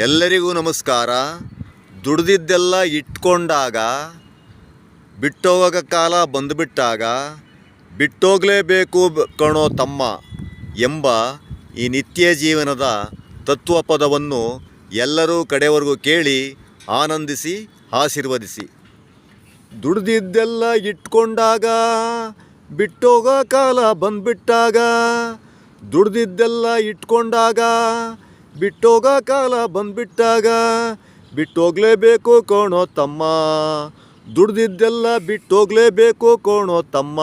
ಎಲ್ಲರಿಗೂ ನಮಸ್ಕಾರ. ದುಡ್ದಿದ್ದೆಲ್ಲ ಇಟ್ಕೊಂಡಾಗ ಬಿಟ್ಟೋಗೋ ಕಾಲ ಬಂದುಬಿಟ್ಟಾಗ, ಬಿಟ್ಟೋಗಲೇಬೇಕು ಕಣೋ ತಮ್ಮ ಎಂಬ ಈ ನಿತ್ಯ ಜೀವನದ ತತ್ವಪದವನ್ನು ಎಲ್ಲರೂ ಕಡೆಯವರೆಗೂ ಕೇಳಿ ಆನಂದಿಸಿ, ಆಶೀರ್ವದಿಸಿ. ದುಡ್ದಿದ್ದೆಲ್ಲ ಇಟ್ಕೊಂಡಾಗ ಬಿಟ್ಟೋಗೋ ಕಾಲ ಬಂದುಬಿಟ್ಟಾಗ, ದುಡ್ದಿದ್ದೆಲ್ಲ ಇಟ್ಕೊಂಡಾಗ ಬಿಟ್ಟೋಗೋ ಕಾಲ ಬಂದ್ಬಿಟ್ಟಾಗ, ಬಿಟ್ಟೋಗ್ಲೇಬೇಕು ಕೋಣೋ ತಮ್ಮ. ದುಡ್ದಿದ್ದೆಲ್ಲ ಬಿಟ್ಟೋಗ್ಲೇಬೇಕು ಕೋಣೋ ತಮ್ಮ.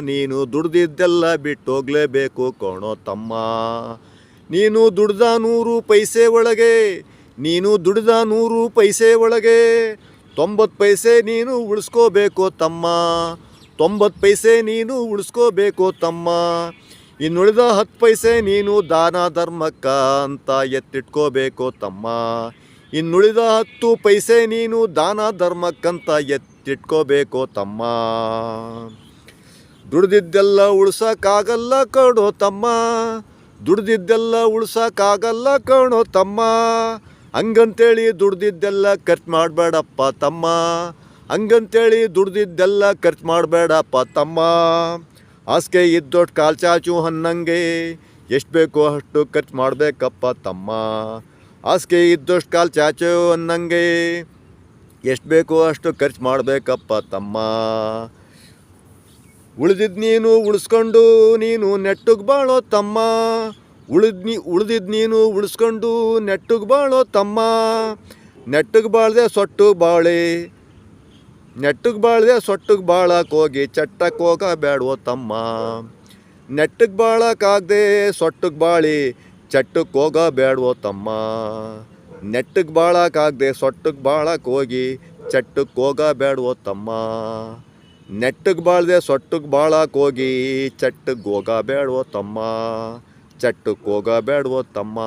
ನೀನು ದುಡ್ದಿದ್ದೆಲ್ಲ ಬಿಟ್ಟೋಗ್ಲೇಬೇಕು ಕೋಣೋ ತಮ್ಮ. ನೀನು ದುಡ್ದ ನೂರು ಪೈಸೆ ಒಳಗೆ, ನೀನು ದುಡ್ದ ನೂರು ಪೈಸೆ ಒಳಗೆ. ತೊಂಬತ್ತು ಪೈಸೆ ನೀನು ಉಳಿಸ್ಕೋಬೇಕು ತಮ್ಮ. ತೊಂಬತ್ತು ಪೈಸೆ ನೀನು ಉಳಿಸ್ಕೋಬೇಕು ತಮ್ಮ. ಇನ್ನುಳಿದ ಹತ್ತು ಪೈಸೆ ನೀನು ದಾನ ಧರ್ಮಕ್ಕ ಅಂತ ಎತ್ತಿಟ್ಕೋಬೇಕು ತಮ್ಮ. ಇನ್ನುಳಿದ ಹತ್ತು ಪೈಸೆ ನೀನು ದಾನ ಧರ್ಮಕ್ಕಂತ ಎತ್ತಿಟ್ಕೋಬೇಕು ತಮ್ಮ. ದುಡ್ದಿದ್ದೆಲ್ಲ ಉಳ್ಸೋಕ್ಕಾಗಲ್ಲ ಕಣೋ ತಮ್ಮ. ದುಡ್ದಿದ್ದೆಲ್ಲ ಉಳ್ಸೋಕ್ಕಾಗಲ್ಲ ಕಣೋ ತಮ್ಮ. ಹಂಗಂತೇಳಿ ದುಡ್ದಿದ್ದೆಲ್ಲ ಖರ್ಚು ಮಾಡಬೇಡಪ್ಪ ತಮ್ಮ. ಹಂಗಂತೇಳಿ ದುಡ್ದಿದ್ದೆಲ್ಲ ಖರ್ಚು ಮಾಡಬೇಡಪ್ಪ ತಮ್ಮ. ಹಾಸಿಗೆ ಇದ್ದೊಟ್ಟು ಕಾಲು ಚಾಚು ಹನ್ನಂಗೆ. ಎಷ್ಟು ಬೇಕೋ ಅಷ್ಟು ಖರ್ಚು ಮಾಡಬೇಕಪ್ಪ ತಮ್ಮ. ಹಾಸಿಗೆ ಇದ್ದಷ್ಟು ಕಾಲು ಚಾಚು ಅನ್ನಂಗೆ ಎಷ್ಟು ಬೇಕೋ ಅಷ್ಟು ಖರ್ಚು ಮಾಡಬೇಕಪ್ಪ ತಮ್ಮ. ಉಳಿದಿದ್ ನೀನು ಉಳಿಸ್ಕೊಂಡು ನೀನು ನೆಟ್ಟಗೆ ಬಾಳೋ ತಮ್ಮ. ಉಳಿದ್ ನೀ ಉಳಿದಿದ್ ನೀನು ಉಳಿಸ್ಕೊಂಡು ನೆಟ್ಟಗೆ ಬಾಳೋ ತಮ್ಮ. ನೆಟ್ಟಗೆ ಬಾಳ್ದೆ ಸೊಟ್ಟು ಬಾಳೆ. ನೆಟ್ಟಗೆ ಬಾಳ್ದೆ ಸೊಟ್ಟಿಗೆ ಬಾಳಕ್ಕೆ ಹೋಗಿ ಚಟ್ಟಕ್ಕೆ ಹೋಗಬೇಡವೋ ತಮ್ಮ. ನೆಟ್ಟಗೆ ಬಾಳಕ್ಕಾಗದೆ ಸೊಟ್ಟಿಗೆ ಬಾಳಿ ಚಟ್ಟಕ್ಕೆ ಹೋಗಬೇಡವೋ ತಮ್ಮ. ನೆಟ್ಟಗೆ ಬಾಳಕ್ಕಾಗದೆ ಸೊಟ್ಟಿಗೆ ಬಾಳಕ್ಕೆ ಹೋಗಿ ಚಟ್ಟಕ್ಕೆ ಹೋಗಬೇಡವೋ ತಮ್ಮ. ನೆಟ್ಟಗೆ ಬಾಳ್ದೆ ಸೊಟ್ಟಿಗೆ ಬಾಳಕ್ಕೆ ಹೋಗಿ ಚಟ್ಟಕ್ಕೆ ಹೋಗಬೇಡವೋ ತಮ್ಮ. ಚಟ್ಟಕ್ಕೆ ಹೋಗಬೇಡವೋ ತಮ್ಮ.